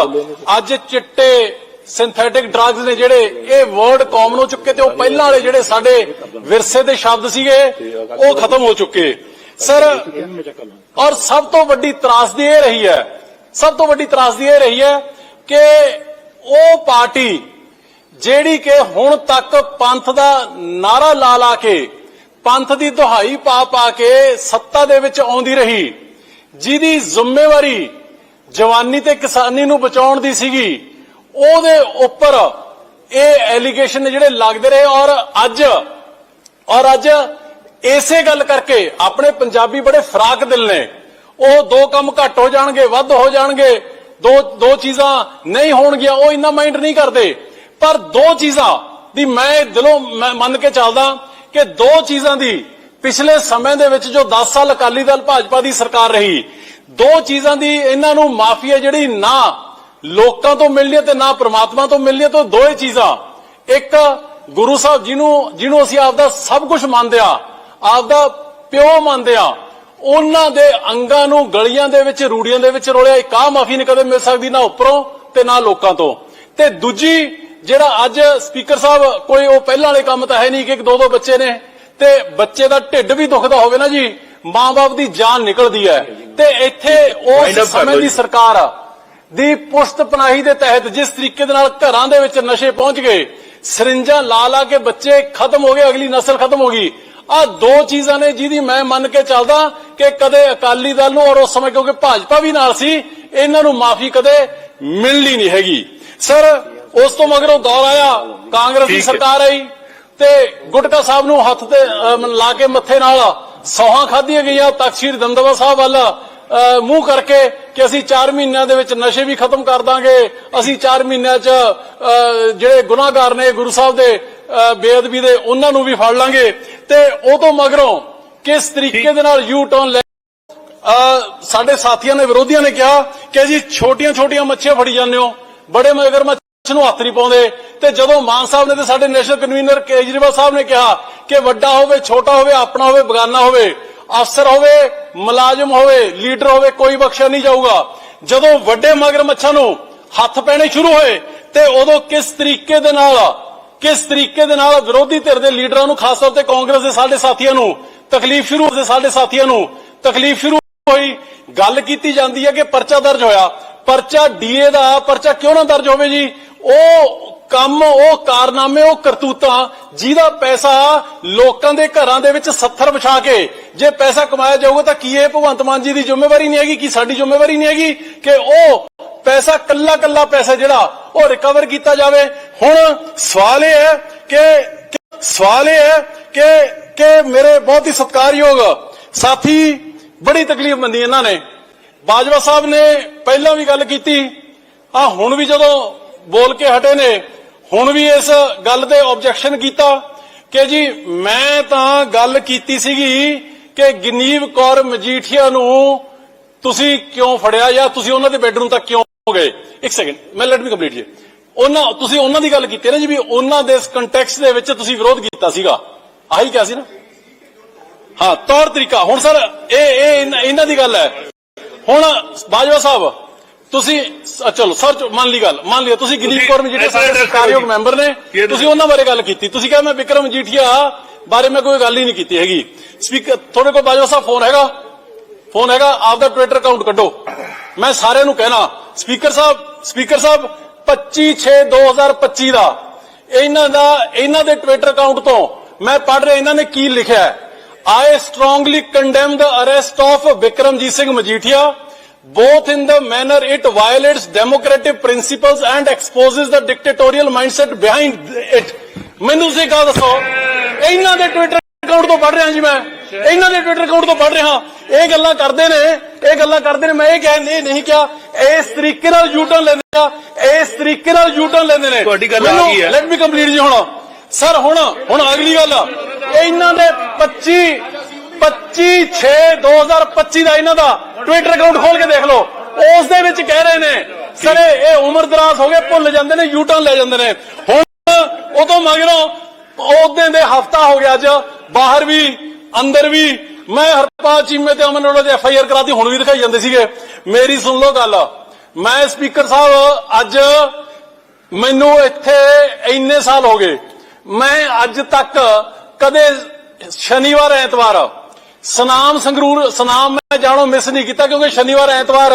ਅੱਜ ਚਿੱਟੇ ਸਿੰਥੈਟਿਕ ਡਰੱਗਸ ਨੇ ਜਿਹੜੇ ਇਹ ਵਰਡ ਕਾਮਨ ਹੋ ਚੁੱਕੇ ਤੇ ਉਹ ਪਹਿਲਾਂ ਵਾਲੇ ਜਿਹੜੇ ਸਾਡੇ ਵਿਰਸੇ ਦੇ ਸ਼ਬਦ ਸੀਗੇ, ਉਹ ਖਤਮ ਹੋ ਚੁੱਕੇ। ਸਰ ਔਰ ਸਭ ਤੋਂ ਵੱਡੀ ਤਰਾਸਦੀ ਇਹ ਰਹੀ ਹੈ ਸਭ ਤੋਂ ਵੱਡੀ ਤਰਾਸਦੀ ਇਹ ਰਹੀ ਹੈ ਕਿ ਉਹ ਪਾਰਟੀ ਜਿਹੜੀ ਕਿ ਹੁਣ ਤੱਕ ਪੰਥ ਦਾ ਨਾਰਾ ਲਾ ਲਾ ਕੇ ਪੰਥ ਦੀ ਦੁਹਾਈ ਪਾ ਪਾ ਕੇ ਸੱਤਾ ਦੇ ਵਿੱਚ ਆਉਂਦੀ ਰਹੀ ਜਿਹਦੀ ਜ਼ਿੰਮੇਵਾਰੀ ਜਵਾਨੀ ਤੇ ਕਿਸਾਨੀ ਨੂੰ ਬਚਾਉਣ ਦੀ ਸੀਗੀ ਉਹਦੇ ਉੱਪਰ ਇਹ ਐਲੀਗੇਸ਼ਨ ਜਿਹੜੇ ਲੱਗਦੇ ਰਹੇ ਔਰ ਅੱਜ ਔਰ ਅੱਜ ਇਸੇ ਗੱਲ ਕਰਕੇ ਆਪਣੇ ਪੰਜਾਬੀ ਬੜੇ ਫਰਾਕ ਦਿਲ ਨੇ। ਉਹ ਦੋ ਕੰਮ ਘੱਟ ਹੋ ਜਾਣਗੇ, ਵੱਧ ਹੋ ਜਾਣਗੇ, ਦੋ ਦੋ ਚੀਜ਼ਾਂ ਨਹੀਂ ਹੋਣਗੀਆਂ, ਉਹ ਇੰਨਾ ਮਾਈਂਡ ਨਹੀਂ ਕਰਦੇ। ਪਰ ਦੋ ਚੀਜ਼ਾਂ ਦੀ ਮੈਂ ਦਿਲੋਂ ਮੰਨ ਕੇ ਚੱਲਦਾ ਕਿ ਦੋ ਚੀਜ਼ਾਂ ਦੀ ਪਿਛਲੇ ਸਮੇਂ ਦੇ ਵਿੱਚ ਜੋ 10 ਸਾਲ ਅਕਾਲੀ ਦਲ ਭਾਜਪਾ ਦੀ ਸਰਕਾਰ ਰਹੀ, ਦੋ ਚੀਜ਼ਾਂ ਦੀ ਇਹਨਾਂ ਨੂੰ ਮਾਫੀ ਹੈ ਜਿਹੜੀ ਨਾ ਲੋਕਾਂ ਤੋਂ ਮਿਲਣੀ ਤੇ ਨਾ ਪ੍ਰਮਾਤਮਾ ਤੋਂ ਮਿਲਣੀ ਹੈ, ਤਾਂ ਦੋਏ ਚੀਜ਼ਾਂ। ਇੱਕ ਗੁਰੂ ਸਾਹਿਬ ਜਿਹਨੂੰ ਜਿਹਨੂੰ ਅਸੀਂ ਆਪਦਾ ਸਭ ਕੁਝ ਮੰਨਦੇ ਆ ਆਪਦਾ ਪਿਓ ਮੰਨਦੇ ਆ। ਉਹਨਾਂ ਦੇ ਅੰਗਾਂ ਨੂੰ ਗਲੀਆਂ ਦੇ ਵਿੱਚ ਰੂੜੀਆਂ ਦੇ ਵਿੱਚ ਰੋਲਿਆ। ਇੱਕ ਆ ਮਾਫੀ ਨਹੀਂ ਕਦੇ ਮਿਲ ਸਕਦੀ ਨਾ ਉੱਪਰੋਂ ਤੇ ਨਾ ਲੋਕਾਂ ਤੋਂ। ਤੇ ਦੂਜੀ ਜਿਹੜਾ ਅੱਜ ਸਪੀਕਰ ਸਾਹਿਬ ਕੋਈ ਉਹ ਪਹਿਲਾਂ ਵਾਲੇ ਕੰਮ ਤਾਂ ਹੈ ਨਹੀਂ ਕਿ ਇੱਕ ਦੋ ਦੋ ਬੱਚੇ ਨੇ। ਤੇ ਬੱਚੇ ਦਾ ਢਿੱਡ ਵੀ ਦੁਖਦਾ ਹੋਵੇ ਨਾ ਜੀ ਮਾਂ-ਬਾਪ ਦੀ ਜਾਨ ਨਿਕਲਦੀ ਹੈ। ਤੇ ਇੱਥੇ ਉਸ ਕਰ ਸਮੇਂ ਦੀ। ਸਰਕਾਰ ਦੀ ਪੁਸ਼ਤ ਪਨਾਹੀ ਦੇ ਤਹਿਤ ਜਿਸ ਤਰੀਕੇ ਦੇ ਨਾਲ ਘਰਾਂ ਦੇ ਵਿੱਚ ਨਸ਼ੇ ਪਹੁੰਚ ਗਏ ਸਰਿੰਜਾਂ ਲਾ ਲਾ ਕੇ ਬੱਚੇ ਖਤਮ ਹੋ ਗਏ ਅਗਲੀ ਨਸਲ ਖਤਮ ਹੋ ਗਈ। ਆ ਦੋ ਚੀਜ਼ਾਂ ਨੇ ਜਿਹਦੀ ਮੈਂ ਮੰਨ ਕੇ ਚੱਲਦਾ ਕਿ ਕਦੇ ਅਕਾਲੀ ਦਲ ਨੂੰ ਔਰ ਉਸ ਸਮੇਂ ਕਿਉਂਕਿ ਭਾਜਪਾ ਵੀ ਨਾਲ ਸੀ ਇਹਨਾਂ ਨੂੰ ਮਾਫੀ ਕਦੇ ਮਿਲਣੀ ਨਹੀਂ ਹੈਗੀ। ਸਰ ਉਸ ਤੋਂ ਮਗਰੋਂ ਦੌਰ ਆਇਆ ਕਾਂਗਰਸ ਦੀ। ਸਰਕਾਰ ਆਈ ਤੇ ਗੁਟਕਾ ਸਾਹਿਬ ਨੂੰ ਹੱਥ ਤੇ ਲਾ ਕੇ ਮੱਥੇ ਨਾਲ ਸੌਹਾਂ ਖਾਧੀਆਂ ਗਈਆਂ। ਤਖਸ਼ੀਰ ਦੰਦਵਾ ਸਾਹਿਬ ਵੱਲ ਮੂੰਹ ਕਰਕੇ ਕਿ ਅਸੀਂ 4 ਮਹੀਨਿਆਂ ਦੇ ਵਿੱਚ ਨਸ਼ੇ ਵੀ ਖਤਮ ਕਰ ਦਾਂਗੇ। ਅਸੀਂ 4 ਮਹੀਨਿਆਂ 'ਚ ਜਿਹੜੇ ਗੁਨਾਹਗਾਰ ਨੇ ਗੁਰੂ ਸਾਹਿਬ ਦੇ ਬੇਅਦਬੀ ਦੇ ਉਹਨਾਂ ਨੂੰ ਵੀ ਫੜ ਲਾਂਗੇ। ਤੇ ਉਹ ਤੋਂ ਮਗਰੋਂ ਕਿਸ ਤਰੀਕੇ ਦੇ ਨਾਲ ਯੂ ਟਰਨ ਲੈ ਸਾਡੇ ਸਾਥੀਆਂ ਨੇ, ਵਿਰੋਧੀਆਂ ਨੇ ਕਿਹਾ ਕਿ ਜੀ ਛੋਟੀਆਂ ਛੋਟੀਆਂ ਮੱਛੀਆਂ ਫੜੀ ਜਾਂਦੇ ਹੋ। ਬੜੇ ਮਗਰ ਮੱਛ ਨੂੰ ਹੱਥ ਨਹੀਂ ਪਾਉਂਦੇ। ਤੇ ਜਦੋਂ ਮਾਨ ਸਾਹਿਬ ਨੇ ਤੇ ਸਾਡੇ ਨੈਸ਼ਨਲ ਕਨਵੀਨਰ ਕੇਜਰੀਵਾਲ ਸਾਹਿਬ ਨੇ ਕਿਹਾ ਕਿ ਵੱਡਾ ਹੋਵੇ, ਛੋਟਾ ਹੋਵੇ, ਆਪਣਾ ਹੋਵੇ, ਬਗਾਨਾ ਹੋਵੇ, ਅਫਸਰ ਹੋਵੇ, ਮੁਲਾਜ਼ਮ ਹੋਵੇ, ਲੀਡਰ ਹੋਵੇ, ਕੋਈ ਬਖਸ਼ਿਆ ਨਹੀਂ ਜਾਊਗਾ। ਜਦੋਂ ਵੱਡੇ ਮਗਰ ਮੱਛਾਂ ਨੂੰ ਹੱਥ ਪੈਣੇ ਸ਼ੁਰੂ ਹੋਏ ਤੇ ਉਦੋਂ ਕਿਸ ਤਰੀਕੇ ਦੇ ਨਾਲ ਕਿਸ ਤਰੀਕੇ ਦੇ ਨਾਲ ਵਿਰੋਧੀ ਧਿਰ ਦੇ ਲੀਡਰਾਂ ਨੂੰ, ਖਾਸ ਤੌਰ ਤੇ ਕਾਂਗਰਸ ਦੇ ਸਾਡੇ ਸਾਥੀਆਂ ਨੂੰ, ਤਕਲੀਫ ਸ਼ੁਰੂ ਦੇ ਸਾਡੇ ਸਾਥੀਆਂ ਨੂੰ, ਤਕਲੀਫ ਸ਼ੁਰੂ ਹੋਈ, ਗੱਲ ਕੀਤੀ ਜਾਂਦੀ ਹੈ ਕਿ ਪਰਚਾ ਦਰਜ ਹੋਇਆ। ਪਰਚਾ ਡੀਏ ਦਾ, ਪਰਚਾ ਕਿਉਂ ਨਾ ਦਰਜ ਹੋਵੇ ਜੀ? ਉਹ ਕੰਮ, ਉਹ ਕਾਰਨਾਮੇ, ਉਹ ਕਰਤੂਤਾਂ, ਜਿਹਦਾ ਪੈਸਾ ਲੋਕਾਂ ਦੇ ਘਰਾਂ ਦੇ ਵਿੱਚ ਸੱਥਰ ਵਿਛਾ ਕੇ ਜੇ ਪੈਸਾ ਕਮਾਇਆ ਜਾਊਗਾ ਤਾਂ ਕੀ ਇਹ ਭਗਵੰਤ ਮਾਨ ਜੀ ਦੀ ਜ਼ਿੰਮੇਵਾਰੀ ਨਹੀਂ ਹੈਗੀ, ਕਿ ਸਾਡੀ ਜ਼ਿੰਮੇਵਾਰੀ ਨਹੀਂ ਹੈਗੀ ਕਿ ਉਹ ਪੈਸਾ ਕੱਲਾ ਕੱਲਾ ਪੈਸਾ ਜਿਹੜਾ ਉਹ ਰਿਕਵਰ ਕੀਤਾ ਜਾਵੇ? ਹੁਣ ਸਵਾਲ ਇਹ ਹੈ ਕਿ, ਕਿ- ਸਵਾਲ ਇਹ ਹੈ ਕਿ ਕਿ ਮੇਰੇ ਬਹੁਤ ਹੀ ਸਤਿਕਾਰਯੋਗ ਸਾਥੀ, ਬੜੀ ਤਕਲੀਫ ਮੰਦੀ ਇਹਨਾਂ ਨੇ। ਬਾਜਵਾ ਸਾਹਿਬ ਨੇ ਪਹਿਲਾਂ ਵੀ ਗੱਲ ਕੀਤੀ ਆ ਹੁਣ ਵੀ ਜਦੋਂ ਬੋਲ ਕੇ ਹਟੇ ਨੇ, ਹੁਣ ਵੀ ਇਸ ਗੱਲ ਤੇ ਆਬਜੈਕਸ਼ਨ ਕੀਤਾ ਕਿ ਜੀ ਮੈਂ ਤਾਂ ਗੱਲ ਕੀਤੀ ਸੀਗੀ ਕਿ ਗਨੀਵ ਕੌਰ ਮਜੀਠੀਆ ਨੂੰ ਤੁਸੀਂ ਕਿਉਂ ਫੜਿਆ ਜਾਂ ਤੁਸੀਂ ਉਹਨਾਂ ਦੇ ਬੈਡਰੂਮ ਤੱਕ ਕਿਉਂ ਗਏ? ਇੱਕ ਸੈਕਿੰਡ ਮੈਂ ਲੈਟ ਮੀ ਕੰਪਲੀਟ ਜੀ। ਉਹਨਾਂ, ਤੁਸੀਂ ਉਹਨਾਂ ਦੀ ਗੱਲ ਕੀਤੀ ਨਾ ਜੀ ਵੀ ਉਹਨਾਂ ਦੇ ਇਸ ਕੰਟੈਕਸਟ ਦੇ ਵਿੱਚ ਤੁਸੀਂ ਵਿਰੋਧ ਕੀਤਾ ਸੀਗਾ। ਆਹੀ ਕਿਹਾ ਸੀ ਨਾ। ਹਾਂ, ਤੌਰ ਤਰੀਕਾ। ਹੁਣ ਸਰ, ਇਹ ਇਹ ਇਹਨਾਂ- ਇਹਨਾਂ ਦੀ ਗੱਲ ਹੈ। ਹੁਣ ਬਾਜਵਾ ਸਾਹਿਬ ਤੁਸੀਂ ਚਲੋ ਸਰ ਮੰਨ ਲਈ ਗੱਲ ਮੰਨ ਲਿਆ ਤੁਸੀਂ ਗਨੀਵ ਤੁਸੀਂ ਕੌਰ ਮਜੀਠੀਆ ਸਾਡੇ ਸਰਕਾਰਯੋਗ ਮੈਂਬਰ ਨੇ ਤੁਸੀਂ ਉਹਨਾਂ ਬਾਰੇ ਗੱਲ ਕੀਤੀ। ਤੁਸੀਂ ਕਿਹਾ ਮੈਂ ਵਿਕਰਮ ਮਜੀਠੀਆ ਬਾਰੇ ਮੈਂ ਕੋਈ ਗੱਲ ਹੀ ਨਹੀਂ ਕੀਤੀ ਹੈਗੀ। ਸਪੀਕਰ ਤੁਹਾਡੇ ਕੋਲ ਬਾਜਵਾ ਸਾਹਿਬ ਫੋਨ ਹੈਗਾ? ਫੋਨ ਹੈਗਾ ਆਪਦਾ ਟਵਿੱਟਰ ਅਕਾਊਂਟ ਕੱਢੋ। ਮੈਂ ਸਾਰਿਆਂ ਨੂੰ ਕਹਿਣਾ ਸਪੀਕਰ ਸਾਹਿਬ ਸਪੀਕਰ ਸਾਹਿਬ 25 6 2025 ਦਾ ਇਹਨਾਂ ਦਾ ਇਹਨਾਂ ਦੇ ਟਵਿੱਟਰ ਅਕਾਊਂਟ ਤੋਂ ਮੈਂ ਪੜ੍ਹ ਰਿਹਾ ਇਹਨਾਂ ਨੇ ਕੀ ਲਿਖਿਆ ਹੈ? I strongly condemn the arrest of Vikramjit Singh Majithia both in the manner it violates democratic principles and exposes the dictatorial mindset behind it ਮੈਨੂੰ ਤੁਸੀਂ ਇੱਕ ਗੱਲ ਦੱਸੋ ਇਹਨਾਂ ਦੇ ਟਵਿੱਟਰ ਅਕਾਊਂਟ ਤੋਂ ਪੜ੍ਹ ਰਿਹਾ ਜੀ ਮੈਂ ਇਹਨਾਂ ਦੇ ਟਵਿੱਟਰ ਅਕਾਊਂਟ ਤੋਂ ਪੜ੍ਹ ਰਿਹਾ ਇਹ ਗੱਲਾਂ ਕਰਦੇ ਨੇ ਇਹ ਗੱਲਾਂ ਕਰਦੇ ਨੇ ਮੈਂ ਇਹ ਕਹਿ ਨਹੀਂ ਨਹੀਂ ਕਿਹਾ ਇਸ ਤਰੀਕੇ ਨਾਲ ਯੂਟਰਨ ਲੈਂਦੇ ਆ ਇਸ ਤਰੀਕੇ ਨਾਲ ਯੂਟਰਨ ਲੈਂਦੇ ਨੇ ਤੁਹਾਡੀ ਗੱਲ ਆ ਗਈ ਹੈ। ਲੈਟ ਮੀ ਕੰਪਲੀਟ ਜੀ ਹੁਣ ਸਰ, ਹੁਣ ਹੁਣ ਅਗਲੀ ਗੱਲ। ਇਹਨਾਂ ਦੇ 25 25 6 2025 ਦਾ ਇਹਨਾਂ ਦਾ ਟਵਿੱਟਰ ਅਕਾਊਂਟ ਖੋਲ ਕੇ ਦੇਖ ਲਓ। ਉਸ ਦੇ ਵਿੱਚ ਕਹਿ ਰਹੇ ਨੇ, ਸਰ, ਇਹ ਉਮਰ ਦਰਾਜ਼ ਹੋ ਗਏ, ਭੁੱਲ ਜਾਂਦੇ ਨੇ ਯੂ ਟਰਨ ਲੈ ਜਾਂਦੇ ਨੇ। ਹੁਣ ਉਦੋਂ ਮਗਰੋਂ ਉਹਦੇ ਦੇ ਹਫਤਾ ਹੋ ਗਿਆ ਅੱਜ, ਬਾਹਰ ਵੀ, ਅੰਦਰ ਵੀ, ਮੈਂ ਹਰਪਾਲ ਚੀਮੇ ਤੇ ਅਮਨ ਉਹਨਾਂ ਦੇ ਐਫ ਆਈ ਆਰ ਕਰਾਤੀ, ਹੁਣ ਵੀ ਦਿਖਾਈ ਜਾਂਦੇ ਸੀਗੇ। ਮੇਰੀ ਸੁਣ ਲਓ ਗੱਲ, ਮੈਂ ਸਪੀਕਰ ਸਾਹਿਬ, ਅੱਜ ਮੈਨੂੰ ਇੱਥੇ ਇੰਨੇ ਸਾਲ ਹੋ ਗਏ ਮੈਂ ਅੱਜ ਤੱਕ ਕਦੇ ਸ਼ਨੀਵਾਰ ਐਤਵਾਰ ਸਨਾਮ ਸੰਗਰੂਰ, ਸਨਾਮ ਮੈਂ ਜਾਣੋ ਮਿਸ ਨਹੀਂ ਕੀਤਾ ਕਿਉਂਕਿ ਸ਼ਨੀਵਾਰ ਐਤਵਾਰ